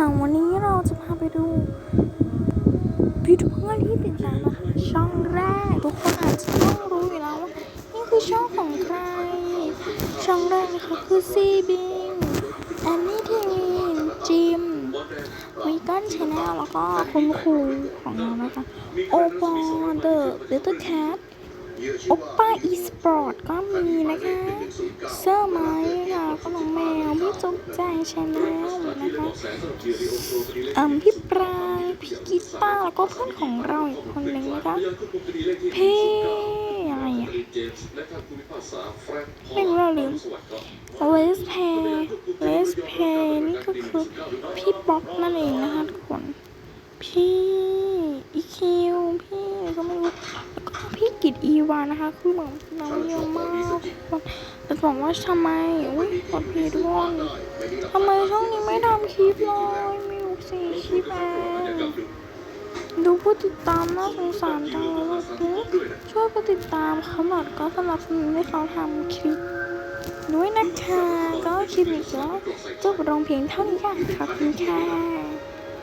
ค่ะวันนี้เราจะพาไปดูยูทูบเบอร์ที่ติดตามนะคะช่องแรก ทุกคนอาจจะต้องรู้อยู่แล้วว่านี่คือช่องของใคร ช่องแรกนะคะคือซีบิงแอนนี่ทีวีจิมวิกันชาแนลแล้วก็คุณครูของเรานะคะโอปอเดอะลิตเติ้ลแคทโอป้าอีสปอร์ตก็มีนะคะเสื้อไม แมวพี่จุ๊บแจงชาแนลนะคะอืมพี่ปราพี่กีตาร์แล้วก็เพื่อนของเราอีกคนหนึ่งนะคะเพ่อะไรอะไม่รู้เราลืมเลสเพย์เลสเพย์นี่ก็คือพี่ป๊อกนั่นเองนะคะทุกคนพี่อีคิวพี่ก็ไม่รู้แล้วก็ กิตอีวานะคะ คือเหมือนน้องเยอะมากแต่บอกว่าทำไมอุ้ยกดพีทุกคนทำไมช่องนี้ไม่ทำคลิปเลยมีอยู่สี่คลิปเองดูผู้ติดตามน่าสงสารจังเลยช่วยผู้ติดตามเขาหน่อยก็สนับสนุนให้เขาทำคลิปด้วยนะคะ ก็คลิปนี้ก็จบลงเพียงเท่านี้ค่ะขอบคุณค่ะ